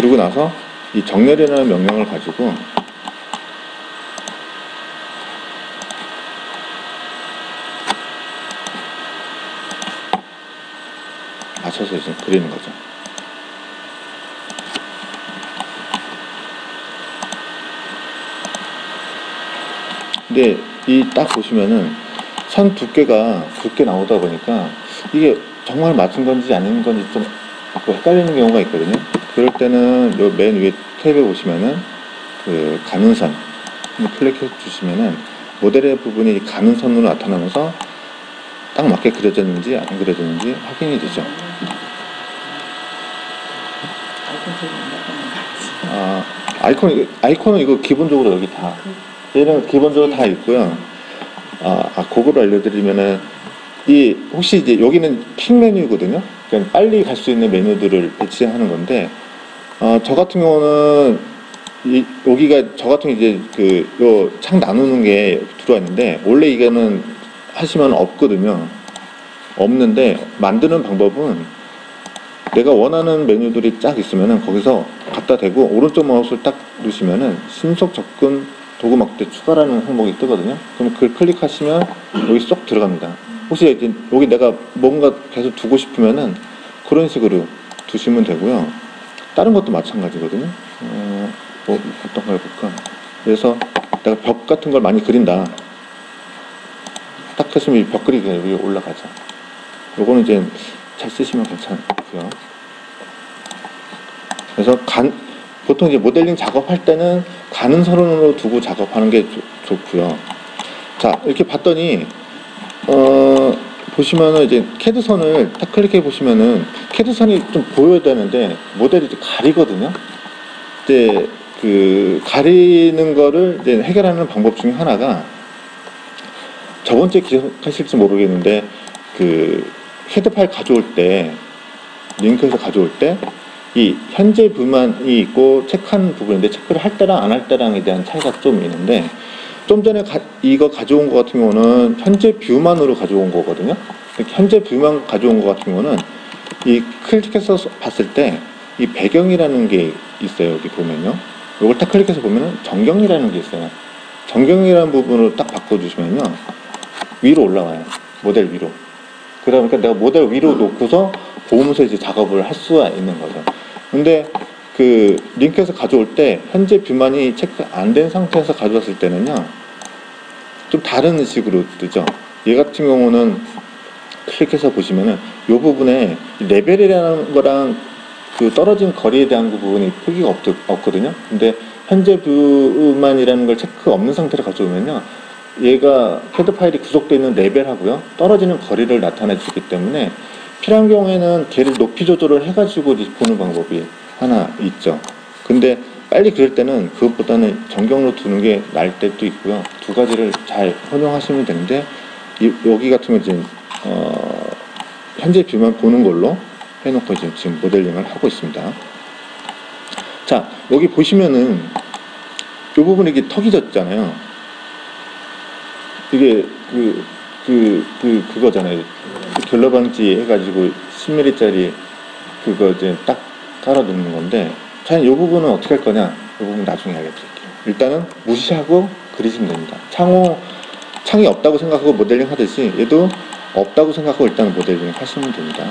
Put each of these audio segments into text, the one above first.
그리고 나서 이 정렬이라는 명령을 가지고 맞춰서 이제 그리는 거죠. 근데 이 딱 보시면은 선 두께가 굵게 나오다 보니까 이게 정말 맞춘 건지 아닌 건지 좀 헷갈리는 경우가 있거든요. 그럴 때는 요 맨 위에 탭에 보시면은 그 가는선 클릭해 주시면은 모델의 부분이 가는선으로 나타나면서 딱 맞게 그려졌는지 안 그려졌는지 확인이 되죠. 아, 아이콘, 아이콘은 이거 기본적으로 여기 다, 얘는 기본적으로 다 있고요. 아, 아 그거를 알려드리면은, 이, 혹시 이제 여기는 킥 메뉴거든요? 그러니까 빨리 갈 수 있는 메뉴들을 배치하는 건데, 어, 저 같은 경우는, 이, 여기가, 저 같은 이제 그, 요 창 나누는 게 들어와 있는데, 원래 이거는 하시면 없거든요. 없는데, 만드는 방법은, 내가 원하는 메뉴들이 쫙 있으면은 거기서 갖다 대고 오른쪽 마우스를 딱 누르시면은 신속 접근 도구 막대 추가라는 항목이 뜨거든요. 그럼 그걸 클릭하시면 여기 쏙 들어갑니다. 혹시 여기 내가 뭔가 계속 두고 싶으면은 그런 식으로 두시면 되고요. 다른 것도 마찬가지거든요. 어, 뭐 어떤 걸 해볼까? 그래서 내가 벽 같은 걸 많이 그린다. 딱이벽 그리기가 위에 올라가죠. 요거는 이제 잘 쓰시면 괜찮고요. 그래서 간, 보통 이제 모델링 작업할 때는 가는 선으로 두고 작업하는 게 좋, 좋고요. 자, 이렇게 봤더니, 어, 보시면은 이제 캐드 선을 딱 클릭해 보시면은 캐드 선이 좀 보여야 되는데 모델이 좀 가리거든요. 이제 그 가리는 거를 이제 해결하는 방법 중에 하나가 저번 주에 기억하실지 모르겠는데 그 헤드 파일 가져올 때 링크에서 가져올 때 이 현재 뷰만이 있고 체크한 부분인데 체크를 할 때랑 안 할 때랑에 대한 차이가 좀 있는데 좀 전에 가- 이거 가져온 것 같은 경우는 현재 뷰만으로 가져온 거거든요. 현재 뷰만 가져온 것 같은 경우는 이 클릭해서 봤을 때 이 배경이라는 게 있어요. 여기 보면요. 이걸 딱 클릭해서 보면은 정경이라는 게 있어요. 정경이라는 부분을 딱 바꿔주시면요. 위로 올라와요. 모델 위로. 그러다 보니까 내가 모델 위로 놓고서 보면서 이제 작업을 할 수가 있는 거죠. 근데 그 링크에서 가져올 때 현재 뷰만이 체크 안 된 상태에서 가져왔을 때는요. 좀 다른 식으로 뜨죠. 얘 같은 경우는 클릭해서 보시면은 이 부분에 이 레벨이라는 거랑 그 떨어진 거리에 대한 그 부분이 표기가 없, 없거든요. 근데 현재 뷰만이라는 걸 체크 없는 상태로 가져오면요. 얘가 헤드 파일이 구속되어 있는 레벨하고요. 떨어지는 거리를 나타내 주기 때문에 필요한 경우에는 걔를 높이 조절을 해가지고 보는 방법이 하나 있죠. 근데 빨리 그럴 때는 그것보다는 정경로 두는 게 나을 때도 있고요. 두 가지를 잘 혼용하시면 되는데 이- 여기 같은 경우 이제 어, 현재 뷰만 보는 걸로 해놓고 이제 지금 모델링을 하고 있습니다. 자 여기 보시면은 이 부분에 이게 턱이 졌잖아요. 이게 그, 그, 그, 그거잖아요. 그 결러 방지 해가지고 10mm짜리 그거 이제 딱 깔아 놓는 건데, 과연 이 부분은 어떻게 할 거냐? 이 부분 나중에 알려드릴게요. 일단은 무시하고 그리시면 됩니다. 창호, 창이 없다고 생각하고 모델링 하듯이 얘도 없다고 생각하고 일단 모델링 하시면 됩니다.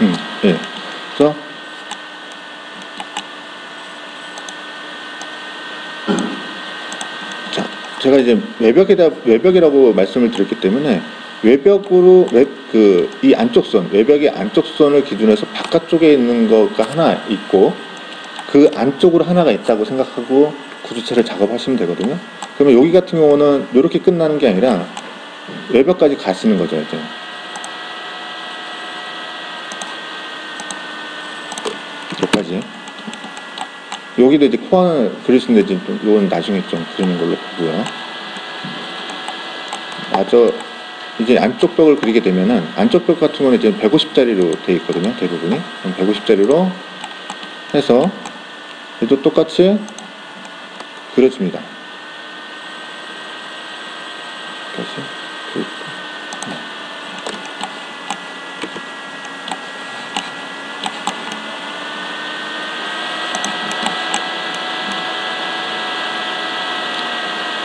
음, 예. 그래서 자, 제가 이제 외벽에다 외벽이라고 말씀을 드렸기 때문에 외벽으로 그 이 안쪽 선 외벽의 안쪽 선을 기준해서 바깥쪽에 있는 거가 하나 있고 그 안쪽으로 하나가 있다고 생각하고 구조체를 작업하시면 되거든요. 그러면 여기 같은 경우는 이렇게 끝나는 게 아니라 외벽까지 가시는 거죠, 이제. 여기까지. 여기도 이제 코안을 이제 이건 나중에 좀 그리는 걸로 보고요. 마저 이제 안쪽 벽을 그리게 되면은 안쪽 벽 같은 경우는 지금 150짜리로 되어 있거든요 대부분이. 150짜리로 해서 얘도 똑같이 그려줍니다. 다시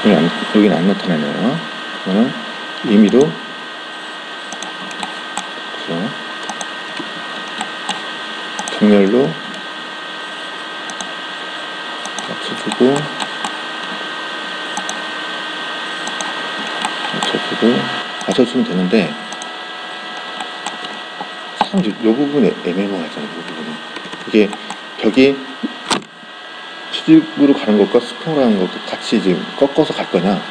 여기 안, 여기는 안 나타나네요. 그러면 임의로 정렬로 맞춰주고 맞춰주고 맞춰주면 되는데 참이 부분에 애매모호하잖아요. 이 부분이 이게 벽이 수직으로 가는 것과 수평으로 가는 것과 같이 지금 꺾어서 갈 거냐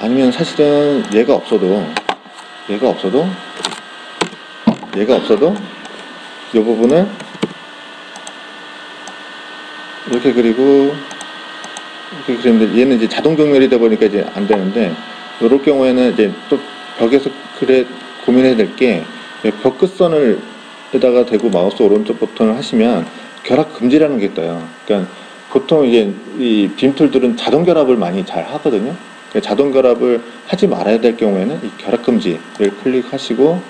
아니면 사실은 얘가 없어도 얘가 없어도 얘가 없어도 이 부분을 이렇게 그리고 이렇게 그리는데 얘는 이제 자동 정렬이 되다 보니까 이제 안 되는데 이럴 경우에는 이제 또 벽에서 그래 고민해야 될 게 벽 끝선을 에다가 대고 마우스 오른쪽 버튼을 하시면 결합 금지라는 게 떠요. 그러니까 보통 이제 이 빔툴들은 자동 결합을 많이 잘 하거든요. 그러니까 자동 결합을 하지 말아야 될 경우에는 이 결합 금지를 클릭하시고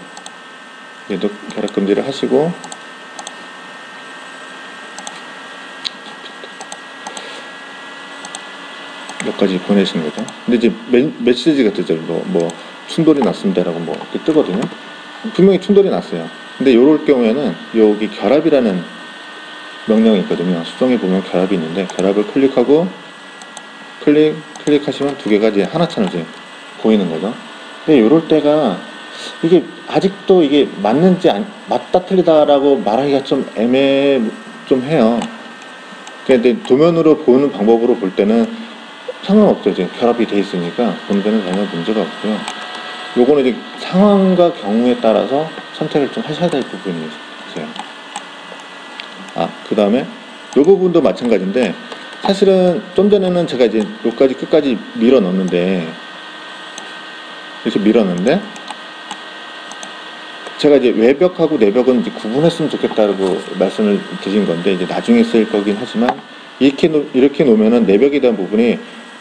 얘도 결합 금지를 하시고 몇 가지 거죠. 근데 이제 메, 메시지가 뜨죠. 뭐, 뭐 충돌이 났습니다라고 뭐 이렇게 뜨거든요. 분명히 충돌이 났어요. 근데 요럴 경우에는 여기 결합이라는 명령이 있거든요. 수정에 보면 결합이 있는데 결합을 클릭하고 클릭 클릭하시면 두 개가 이제 하나처럼 이제 보이는 거죠. 근데 요럴 때가 이게 아직도 이게 맞는지 안, 맞다 틀리다라고 말하기가 좀 애매 좀 해요. 근데 도면으로 보는 방법으로 볼 때는 상관없죠. 이제 결합이 돼 있으니까 보는 데는 전혀 문제가 없고요. 요거는 이제 상황과 경우에 따라서 선택을 좀 하셔야 될 부분이 있어요. 아, 그 다음에 요 부분도 마찬가지인데 사실은 좀 전에는 제가 이제 요까지 끝까지 밀어 넣는데 이렇게 밀어 넣는데 제가 이제 외벽하고 내벽은 이제 구분했으면 좋겠다고 말씀을 드린 건데 이제 나중에 쓸 거긴 하지만 이렇게 놓, 이렇게 놓으면은 내벽에 대한 부분이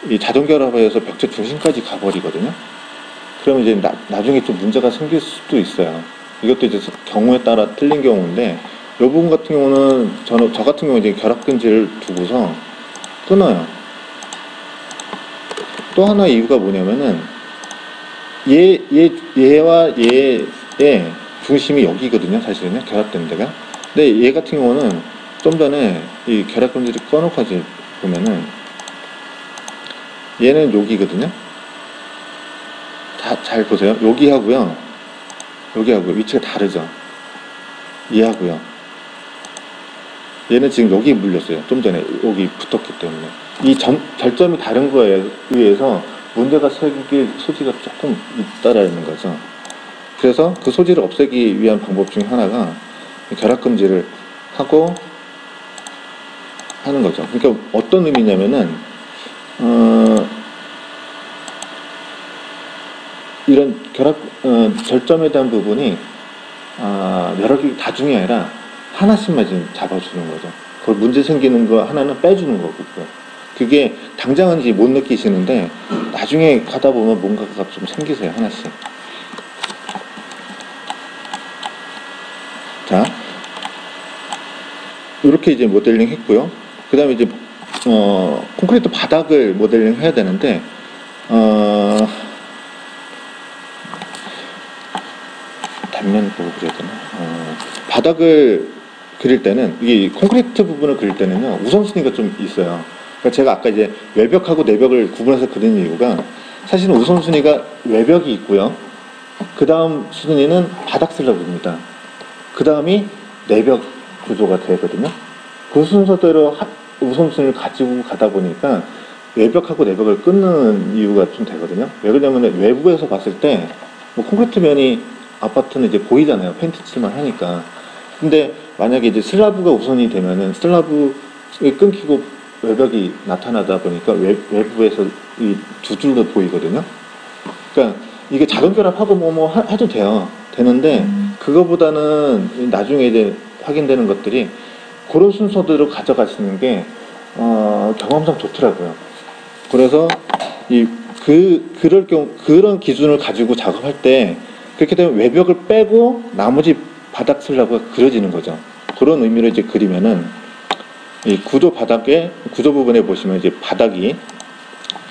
이 자동 결합하여서 벽체 중심까지 가버리거든요. 그러면 이제 나, 나중에 좀 문제가 생길 수도 있어요. 이것도 이제 경우에 따라 틀린 경우인데 이 부분 같은 경우는 저는 저 같은 경우 이제 결합근지를 두고서 끊어요. 또 하나 이유가 뭐냐면은 얘, 얘, 얘와 얘의 중심이 여기거든요. 사실은요. 결합된 데가. 근데 얘 같은 경우는 좀 전에 이 결합근지를 꺼놓고 이제 보면은 얘는 여기거든요. 다, 잘 보세요. 여기하고요. 여기하고요. 위치가 다르죠. 얘하고요. 얘는 지금 여기 물렸어요. 좀 전에 여기 붙었기 때문에. 이 점, 결점이 다른 거에 의해서 문제가 생길 소지가 조금 있다라는 거죠. 그래서 그 소지를 없애기 위한 방법 중에 하나가 결합금지를 하고 하는 거죠. 그러니까 어떤 의미냐면은, 어, 이런 결합 어, 절점에 대한 부분이 아, 여러 개 다중이 아니라 하나씩만 지금 잡아주는 거죠. 그걸 문제 생기는 거 하나는 빼주는 거고 그게 당장은 이제 못 느끼시는데 나중에 가다 보면 뭔가가 좀 생기세요 하나씩. 자 이렇게 이제 모델링 했고요. 그 다음에 이제 어, 콘크리트 바닥을 모델링 해야 되는데 어, 단면 보고 그려야 되나? 어, 바닥을 그릴 때는 이 콘크리트 부분을 그릴 때는요 우선순위가 좀 있어요. 그러니까 제가 아까 이제 외벽하고 내벽을 구분해서 그린 이유가 사실은 우선순위가 외벽이 있고요. 그 다음 순위는 바닥 슬러브입니다. 그 다음이 내벽 구조가 되거든요. 그 순서대로 하- 우선순위를 가지고 가다 보니까 외벽하고 내벽을 끊는 이유가 좀 되거든요. 왜 그러냐면 외부에서 봤을 때 뭐 콘크리트 면이 아파트는 이제 보이잖아요. 페인트 칠만 하니까. 근데 만약에 이제 슬라브가 우선이 되면은 슬라브에 끊기고 외벽이 나타나다 보니까 외, 외부에서 이 두 줄로 보이거든요. 그러니까 이게 자동 결합하고 뭐 뭐 해도 돼요. 되는데 그거보다는 나중에 이제 확인되는 것들이 그런 순서대로 가져가시는 게 어, 경험상 좋더라고요. 그래서 이 그 그럴 경우 그런 기준을 가지고 작업할 때 그렇게 되면 외벽을 빼고 나머지 바닥 슬라브가 그려지는 거죠. 그런 의미로 이제 그리면은 이 구조 바닥에 구조 부분에 보시면 이제 바닥이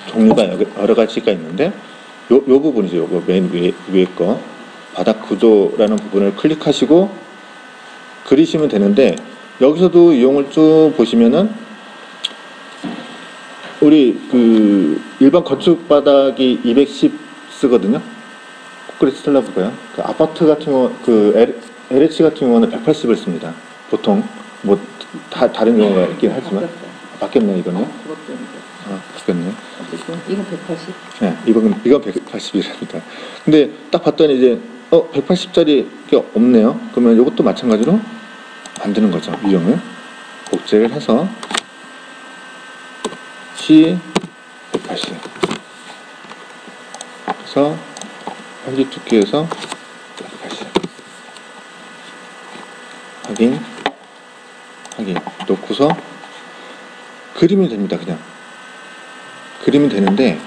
종류가 여러- 가지가 있는데 요, 요 부분이죠. 요거 맨 위에, 위에 거 바닥 구조라는 부분을 클릭하시고 그리시면 되는데 여기서도 이용을 쭉 보시면은 우리 그 일반 건축 바닥이 210 쓰거든요. 콘크리트 슬라브가요. 그 아파트 같은 그 L- LH 같은 경우는 180을 씁니다. 보통 뭐 다, 다른 경우가 있긴 하지만 바뀌었어요. 바뀌었네 이거는. 아, 바뀌었네. 어쨌든 이건 180. 네, 이건 이건 180이랍니다. 근데 딱 봤더니 이제 어 180짜리 게 없네요. 그러면 이것도 마찬가지로 만드는 거죠. 이용을 복제를 해서 C 180. 그래서 편집 두께에서 180. 확인. 확인. 놓고서 그리면 됩니다. 그냥. 그리면 되는데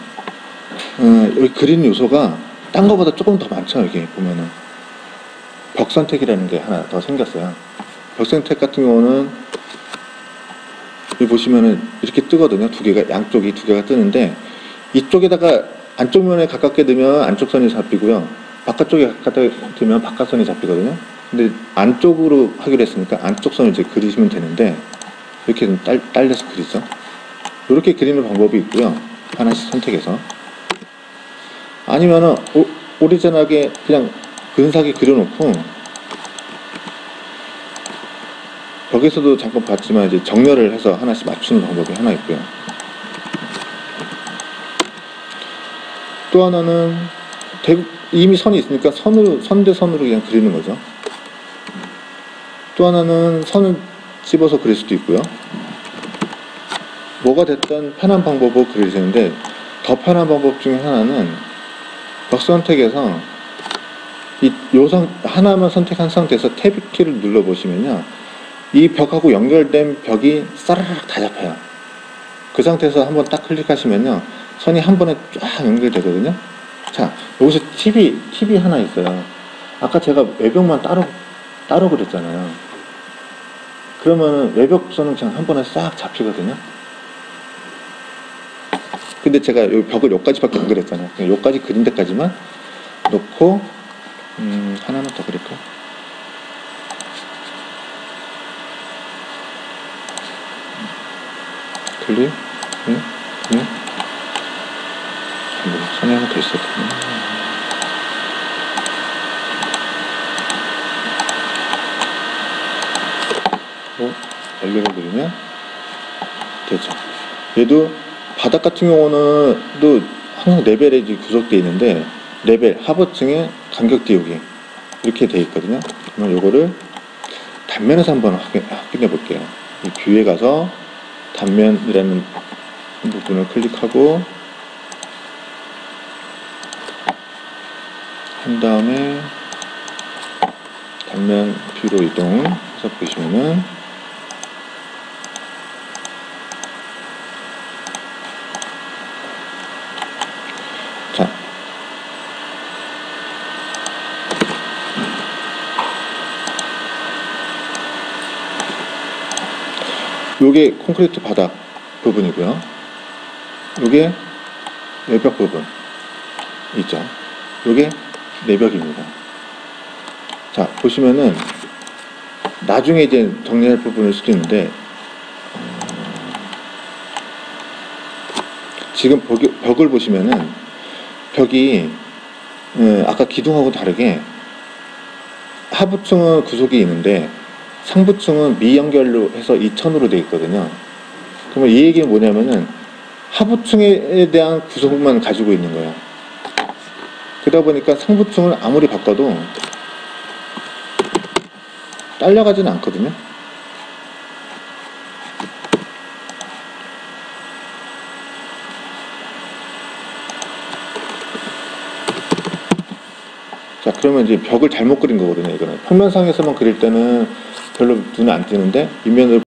어, 여기 그리는 요소가 딴 거보다 조금 더 많죠 여기 보면은. 벽 선택이라는 게 하나 더 생겼어요. 벽 선택 같은 경우는 여기 보시면은 이렇게 뜨거든요. 두 개가 양쪽이 두 개가 뜨는데 이쪽에다가 안쪽 면에 가깝게 넣으면 안쪽 선이 잡히고요. 바깥쪽에 가깝게 두면 바깥 선이 잡히거든요 근데 안쪽으로 하기로 했으니까 안쪽 선을 이제 그리시면 되는데 이렇게 좀 딸, 딸려서 그리죠 이렇게 그리는 방법이 있고요. 하나씩 선택해서. 아니면은 오, 오리지널하게 그냥 근사하게 그려놓고 벽에서도 잠깐 봤지만 이제 정렬을 해서 하나씩 맞추는 방법이 하나 있고요. 또 하나는 대- 이미 선이 있으니까 선으로 선대 선으로 그냥 그리는 거죠. 또 하나는 선을 집어서 그릴 수도 있고요. 뭐가 됐든 편한 방법으로 그리시는데 더 편한 방법 중에 하나는 벽 선택에서 이 요상 하나만 선택한 상태에서 탭 키를 눌러 보시면요. 이 벽하고 연결된 벽이 싸르륵 다 잡혀요. 그 상태에서 한번 딱 클릭하시면요. 선이 한 번에 쫙 연결되거든요. 자 여기서 팁이 팁이 하나 있어요. 아까 제가 외벽만 따로 따로 그렸잖아요 그러면은 외벽선은 그냥 한 번에 싹 잡히거든요 근데 제가 요 벽을 여기까지밖에 안 그렸잖아요. 여기까지 그린 데까지만 놓고 음, 하나만 더 그릴까? 클릭, 응, 응. 뭐, 선이 하나 더. 뭐, 연결을 누르면 되죠. 얘도 바닥 같은 경우는 또 항상 레벨에 구속되어 있는데 레벨 하부층에 간격 띄우기 이렇게 되어 있거든요. 그러면 요거를 단면에서 한번 확인, 확인해 볼게요. 이 뷰에 가서 단면이라는 부분을 클릭하고 한 다음에 단면 뷰로 이동해서 보시면은 자, 요게 콘크리트 바닥 부분이고요. 요게 외벽 부분 있죠. 요게 내벽입니다. 자, 보시면은 나중에 이제 정리할 부분일 수도 있는데 어, 지금 벽이, 벽을 보시면은 벽이 예, 아까 기둥하고 다르게 하부층은 구속이 있는데 상부층은 미연결로 해서 2000으로 되어 있거든요. 그러면 이 얘기는 뭐냐면은 하부층에 대한 구속만 가지고 있는 거예요. 그러다 보니까 상부층을 아무리 바꿔도 딸려가지는 않거든요. 자, 그러면 이제 벽을 잘못 그린 거거든요, 이거는. 평면상에서만 그릴 때는 별로 눈에 안 띄는데, 윗면을